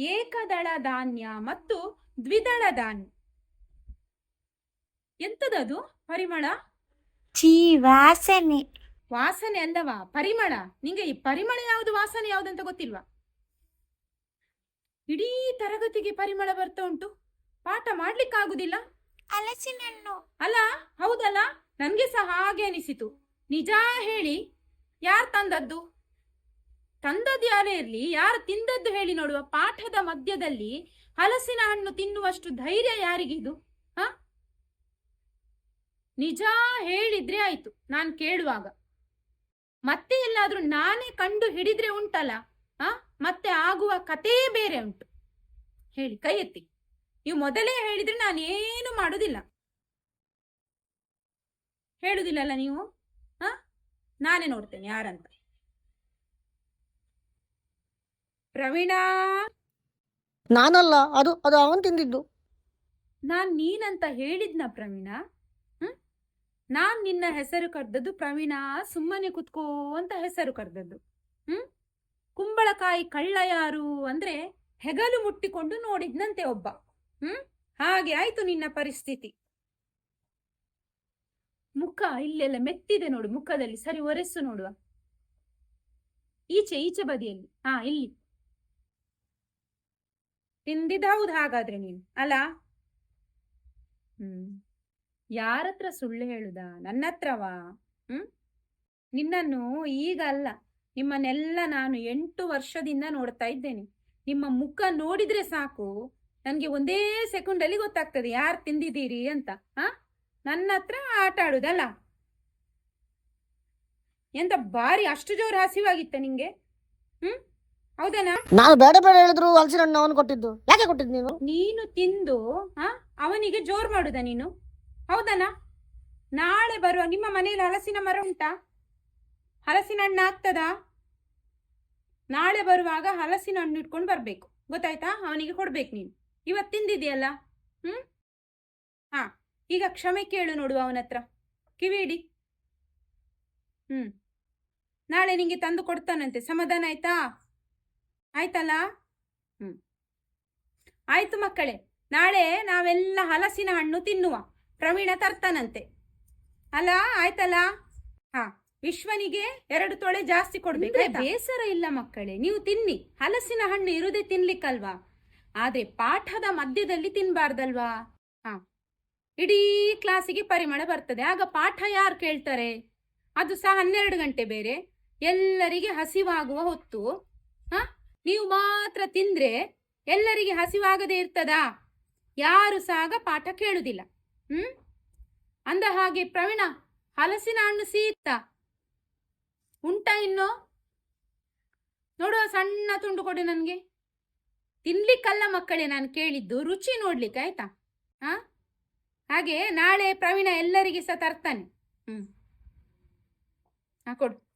ಏಕದಳ ಧಾನ್ಯ ಮತ್ತು ದ್ವಿದಳ ಧಾನ್ಯ. ಎಂತದದು? ಪರಿಮಳ? ಚೀ ವಾಸನೆ. ವಾಸನೆ ಅಲ್ಲವಾ ಪರಿಮಳ. ನಿಂಗೆ ಈ ಪರಿಮಳ ಯಾವುದು ವಾಸನೆ ಯಾವ್ದಂತ ಗೊತ್ತಿಲ್ವಾ? ಇಡೀ ತರಗತಿಗೆ ಪರಿಮಳ ಬರ್ತಾ ಉಂಟು. ಪಾಠ ಮಾಡ್ಲಿಕ್ಕಾಗುದಿಲ್ಲ? ಹಲಸಿನಣ್ಣು. ಅಲ್ಲ ಹೌದಲ್ಲ? ನನ್ಗೆ ಸಹ ಹಾಗೆ ಅನಿಸಿತು. ನಿಜ ಹೇಳಿ ಯಾರು ತಂದದ್ದು? ತಂದದ್ದು ಯಾರೇ ಇರಲಿ ಯಾರು ತಿಂದದ್ದು ಹೇಳಿ ನೋಡುವ ಪಾಠದ ಮಧ್ಯದಲ್ಲಿ ಹಲಸಿನ ಹಣ್ಣು ತಿನ್ನುವಷ್ಟು ಧೈರ್ಯ ಯಾರಿಗಿದು ಹ? ನಿಜ ಹೇಳಿದ್ರೆ ಆಯ್ತು, ನಾನು ಕೇಳುವಾಗ. ಮತ್ತೆ ಎಲ್ಲಾದ್ರೂ ನಾನೇ ಕಂಡು ಹಿಡಿದ್ರೆ ಉಂಟಲ್ಲ? ಹ? ಮತ್ತೆ ಆಗುವ ಕಥೆ ಬೇರೆ ಉಂಟು. ಹೇಳಿ, ಕೈ ಎತ್ತಿ. ನೀವು ಮೊದಲೇ ಹೇಳಿದ್ರೆ ನಾನು ಏನು ಮಾಡುದಿಲ್ಲ. ಹೇಳುದಿಲ್ಲಲ್ಲ ನೀವು? ಹ? ನಾನೇ ನೋಡ್ತೇನೆ ಯಾರಂತ. ಪ್ರವೀಣ? ನಾನಲ್ಲ ಅದು ಅದು ಅವನ್ ತಿಂದಿದ್ದು. ನಾನ್ ನೀನಂತ ಹೇಳಿದ್ನ ಪ್ರವೀಣ? ಹ್ಮ್? ನಾನ್ ನಿನ್ನ ಹೆಸರು ಕರೆದದ್ದು ಪ್ರವೀಣ ಸುಮ್ಮನೆ ಕುತ್ಕೋ ಅಂತ ಹೆಸರು ಕರೆದದ್ದು ಹ್ಮ್? ಕುಂಬಳಕಾಯಿ ಕಳ್ಳ ಯಾರು ಅಂದ್ರೆ ಹೆಗಲು ಮುಟ್ಟಿಕೊಂಡು ನೋಡಿದ್ನಂತೆ ಒಬ್ಬ. ಹ್ಮ್? ಹಾಗೆ ಆಯ್ತು ನಿನ್ನ ಪರಿಸ್ಥಿತಿ. ಮುಖ ಇಲ್ಲೆಲ್ಲ ಮೆತ್ತಿದೆ ನೋಡು ಮುಖದಲ್ಲಿ ಸರಿ ಒರೆಸು ನೋಡುವ. ಈಚೆ ಈಚೆ ಬದಿಯಲ್ಲಿ. ಹಾ ಇಲ್ಲಿ. ತಿಂದಿದ್ದು ಹೌದು ಹಾಗಾದ್ರೆ ನೀನು ಅಲ್ಲ ಹ್ಮ್. ಯಾರತ್ರ ಸುಳ್ಳು ಹೇಳುದಾ? ನನ್ನ ಹತ್ರವಾ ಹ್ಮ್? ನಿನ್ನನ್ನು ಈಗ ಅಲ್ಲ, ನಿಮ್ಮನ್ನೆಲ್ಲ ನಾನು ಎಂಟು ವರ್ಷದಿಂದ ನೋಡ್ತಾ ಇದ್ದೇನೆ. ನಿಮ್ಮ ಮುಖ ನೋಡಿದ್ರೆ ಸಾಕು, ನನಗೆ ಒಂದೇ ಸೆಕೆಂಡಲ್ಲಿ ಗೊತ್ತಾಗ್ತದೆ, ಯಾರು ತಿಂದಿದ್ದೀರಿ ಅಂತ ಹಾ ನನ್ನ ಹತ್ರ ಆಟ ಆಡುದಲ್ಲ? ಎಂತ ಬಾರಿ ಅಷ್ಟು ಜೋರು ಹಸಿವಾಗಿತ್ತ ನಿಂಗೆ? ಹ್ಮ್? ಹೌದನಾ? ನಾನು ಬೇಡ ಬೇಡ ಹೇಳಿದ್ರು ಹಲಸಿನ ಹಣ್ಣು ಅವನು ಕೊಟ್ಟಿದ್ದು. ಯಾಕೆ ಕೊಟ್ಟಿದ್ದು ನೀನು? ನೀನು ತಿಂದು ಆ ಅವನಿಗೆ ಜೋರ್ ಮಾಡುದ ನೀನು? ಹೌದನಾ? ನಾಳೆ ಬರುವ ನಿಮ್ಮ ಮನೆಯಲ್ಲಿ ಹಲಸಿನ ಮರ ಉಂಟಾ? ಹಲಸಿನ ಹಣ್ಣು ಆಗ್ತದಾ? ನಾಳೆ ಬರುವಾಗ ಹಲಸಿನ ಹಣ್ಣು ಇಟ್ಕೊಂಡು ಬರ್ಬೇಕು. ಗೊತ್ತಾಯ್ತಾ? ಅವನಿಗೆ ಕೊಡ್ಬೇಕು ನೀನು. ಇವತ್ತು ತಿಂದಿದೆಯಲ್ಲ ಹ್ಮ್? ಹಾ ಈಗ ಕ್ಷಮೆ ಕೇಳು ನೋಡುವ ಅವನ ಹತ್ರ. ಕಿವಿಡಿ ಹ್ಮ್. ನಾಳೆ ನಿಂಗೆ ತಂದು ಕೊಡ್ತಾನಂತೆ. ಸಮಾಧಾನ ಆಯ್ತಾ? ಆಯ್ತಲ್ಲ? ಹ್ಮ್. ಆಯ್ತು ಮಕ್ಕಳೇ ನಾಳೆ ನಾವೆಲ್ಲ ಹಲಸಿನ ಹಣ್ಣು ತಿನ್ನುವ. ಪ್ರವೀಣ ತರ್ತಾನಂತೆ. ಅಲ್ಲ ಆಯ್ತಲ್ಲ? ಹಾ ವಿಶ್ವನಿಗೆ ಎರಡು ತೊಳೆ ಜಾಸ್ತಿ ಕೊಡ್ಬೇಕು ಬೇಸರ ಇಲ್ಲ ಮಕ್ಕಳೇ ನೀವು ತಿನ್ನಿ. ಹಲಸಿನ ಹಣ್ಣು ಇರುದೇ ತಿನ್ಲಿಕ್ಕಲ್ವಾ? ಆದ್ರೆ ಪಾಠದ ಮಧ್ಯದಲ್ಲಿ ತಿನ್ಬಾರ್ದಲ್ವಾ? ಹಾ. ಇಡೀ ಕ್ಲಾಸಿಗೆ ಪರಿಮಳ ಬರ್ತದೆ. ಆಗ ಪಾಠ ಯಾರು ಕೇಳ್ತಾರೆ? ಅದು ಸಹ ಹನ್ನೆರಡು ಗಂಟೆ ಬೇರೆ. ಎಲ್ಲರಿಗೆ ಹಸಿವಾಗುವ ಹೊತ್ತು. ನೀವು ಮಾತ್ರ ತಿಂದ್ರೆ ಎಲ್ಲರಿಗೆ ಹಸಿವಾಗದೆ ಇರ್ತದಾ? ಯಾರು ಸಾಗ ಪಾಠ ಕೇಳುದಿಲ್ಲ. ಹ್ಮ್? ಅಂದ ಹಾಗೆ ಪ್ರವೀಣ ಹಲಸಿನ ಹಣ್ಣು ಸೀತ. ಉಂಟಾ ಇನ್ನು? ನೋಡುವ ಸಣ್ಣ ತುಂಡು ಕೊಡಿ ನನಗೆ. ತಿನ್ಲಿಕ್ಕಲ್ಲ ಮಕ್ಕಳೇ, ನಾನು ಕೇಳಿದ್ದು ರುಚಿ ನೋಡ್ಲಿಕ್ಕೆ ಆಯ್ತಾ? ಹಾ ಹಾಗೆ ನಾಳೆ ಪ್ರವೀಣ ಎಲ್ಲರಿಗೆ ಸಹ ತರ್ತಾನೆ. ಹ್ಮ್. ಹಾ ಕೊಡು.